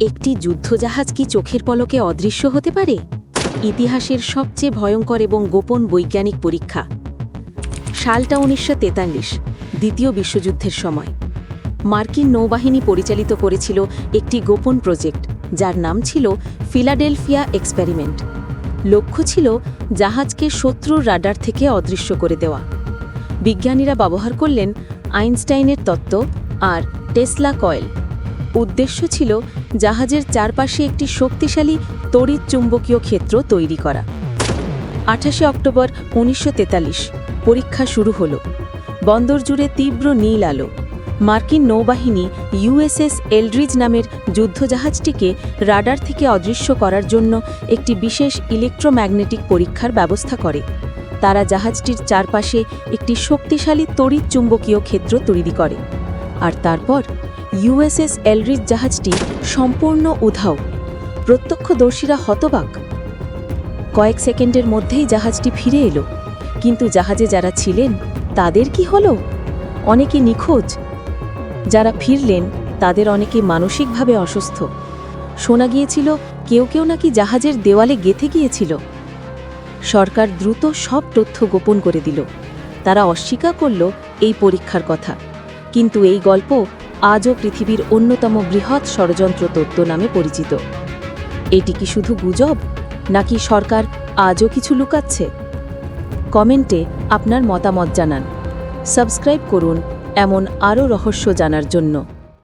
একটি যুদ্ধজাহাজ কি চোখের পলকে অদৃশ্য হতে পারে? ইতিহাসের সবচেয়ে ভয়ঙ্কর এবং গোপন বৈজ্ঞানিক পরীক্ষা। সালটা উনিশশো তেতাল্লিশ, দ্বিতীয় বিশ্বযুদ্ধের সময়। মার্কিন নৌবাহিনী পরিচালিত করেছিল একটি গোপন প্রজেক্ট, যার নাম ছিল ফিলাডেলফিয়া এক্সপেরিমেন্ট। লক্ষ্য ছিল জাহাজকে শত্রুর রাডার থেকে অদৃশ্য করে দেওয়া। বিজ্ঞানীরা ব্যবহার করলেন আইনস্টাইনের তত্ত্ব আর টেসলা কয়েল। উদ্দেশ্য ছিল জাহাজের চারপাশে একটি শক্তিশালী তড়িৎ চুম্বকীয় ক্ষেত্র তৈরি করা। আঠাশে অক্টোবর উনিশশো তেতাল্লিশ, পরীক্ষা শুরু হল। বন্দর জুড়ে তীব্র নীল আলো। মার্কিন নৌবাহিনী ইউএসএস এলড্রিজ নামের যুদ্ধজাহাজটিকে রাডার থেকে অদৃশ্য করার জন্য একটি বিশেষ ইলেকট্রোম্যাগনেটিক পরীক্ষার ব্যবস্থা করে। তারা জাহাজটির চারপাশে একটি শক্তিশালী তড়িৎ চুম্বকীয় ক্ষেত্র তৈরি করে। আর তারপর ইউএসএস এলরিজ জাহাজটি সম্পূর্ণ উধাও। প্রত্যক্ষদর্শীরা হতবাক। কয়েক সেকেন্ডের মধ্যেই জাহাজটি ফিরে এলো। কিন্তু জাহাজে যারা ছিলেন, তাদের কি হলো? অনেকে নিখোঁজ। যারা ফিরলেন, তাদের অনেকে মানসিকভাবে অসুস্থ। শোনা গিয়েছিল, কেউ কেউ নাকি জাহাজের দেওয়ালে গেথে গিয়েছিল। সরকার দ্রুত সব তথ্য গোপন করে দিল। তারা অস্বীকার করল এই পরীক্ষার কথা। কিন্তু এই গল্প আজও পৃথিবীর অন্যতম বৃহৎ ষড়যন্ত্র তত্ত্ব নামে পরিচিত। এটি কি শুধু গুজব, নাকি সরকার আজও কিছু লুকাচ্ছে? কমেন্টে আপনার মতামত জানান। সাবস্ক্রাইব করুন, এমন আরও রহস্য জানার জন্য।